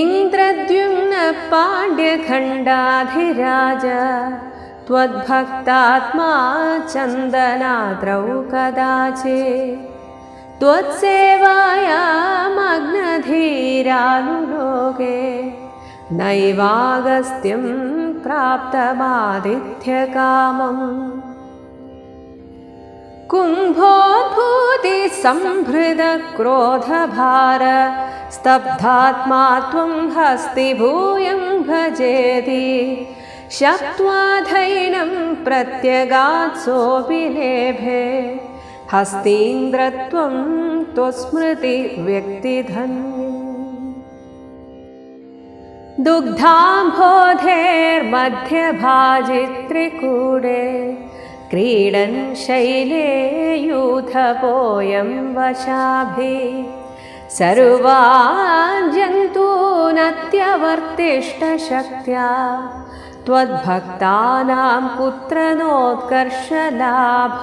इन्द्रद्युम्नपाण्ड्यखण्डाधिराज त्वद्भक्तात्मा चन्दनाद्रौ कदाचे त्वत्सेवायामग्नधीरानुलोके नैवागस्त्यं प्राप्तमादित्यकामम् कुम्भोद्भूतिसंहृदक्रोधभार स्तब्धात्मा त्वं हस्तिभूयं भजेति शक्त्वाधैनं प्रत्यगात्सोऽपि लेभे हस्तीन्द्रत्वं त्वस्मृतिव्यक्तिधन्यम् दुग्धाम्भोधेर्मध्यभाजित्रिकूडे क्रीडन् शैले यूथपोऽयं वशाभि सर्वान् जन्तूनत्यवर्तिष्ठशक्त्या त्वद्भक्तानां पुत्रनोत्कर्षलाभ।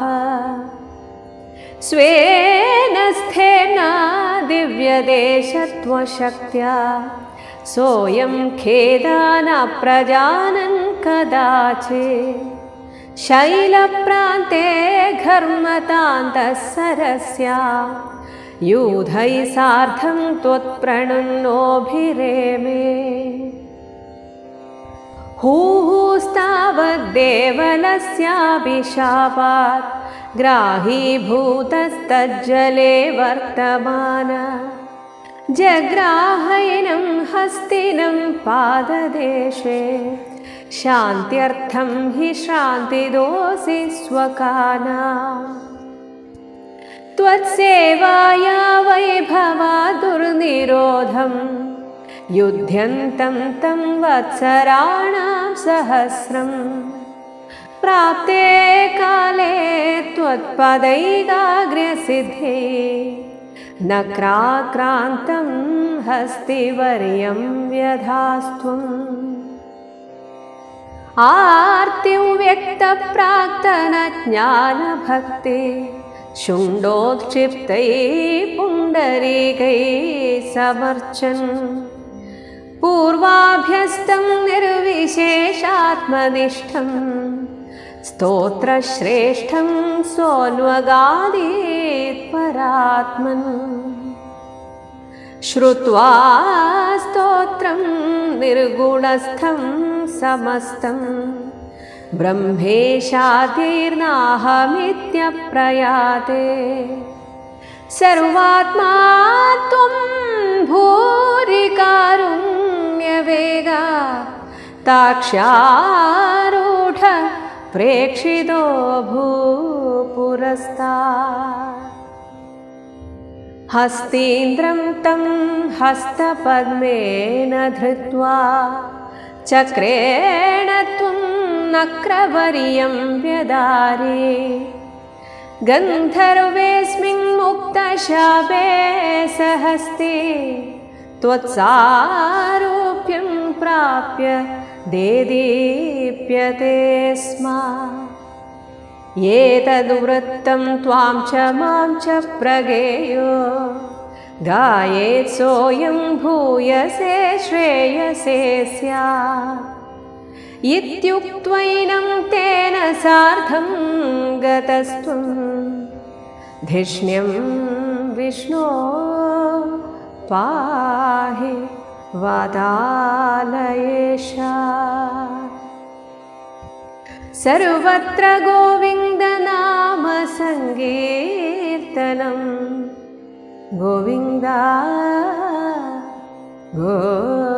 स्वेन स्थेना दिव्यदेशत्वशक्त्या सोऽयं खेदान प्रजानन् कदाचित्। शैलप्रान्ते घर्मतान्तः सरस्या यूधैः सार्धं त्वत्प्रणुन्नोभिरेमे हूहुस्तावद्देवलस्याभिशापात् ग्राहीभूतस्तज्जले वर्तमान। जग्राहयनं हस्तिनं पाददेशे शान्त्यर्थं हि श्रान्तिदोषि स्वकाना त्वत्सेवाया वैभवा दुर्निरोधं युध्यन्तं तं वत्सराणां सहस्रम्। प्राप्ते काले त्वत्पदैकाग्र्यसिद्धे। नक्राक्रान्तं हस्तिवर्यं व्यधास्त्वम्। आर्तिं व्यक्तप्राक्तनज्ञानभक्ते शुण्डोत्क्षिप्तैः पुण्डरीकैः समर्चन्। पूर्वाभ्यस्तं निर्विशेषात्मनिष्ठं। स्तोत्रश्रेष्ठं सोऽन्वगादीत् परात्मन् श्रुत्वा स्तोत्रं निर्गुणस्थं समस्तं ब्रह्मेशातीर्नाहमित्यप्रयाते सर्वात्मा त्वं भूरिकारुण्यवेगा ताक्ष्यारूढ प्रेक्षितो भूपुरस्ता। हस्तीन्द्रं तं हस्तपद्मेन धृत्वा चक्रेण त्वं नक्रवर्यं व्यदारे। गन्धर्वेऽस्मिन् मुक्तशापे सहस्ते त्वत्सारूप्यं प्राप्य देदीप्यते स्म। एतद्वृत्तं त्वां च मां च प्रगेयो। गायेत् सोऽयं भूयसे श्रेयसे स्यात् इत्युक्त्वैनं तेन सार्धं गतस्त्वं। धिष्ण्यं विष्णो पाहि वादालयेशा। सर्वत्र गोविन्दनामसङ्कीर्तनं। गोविन्दा गो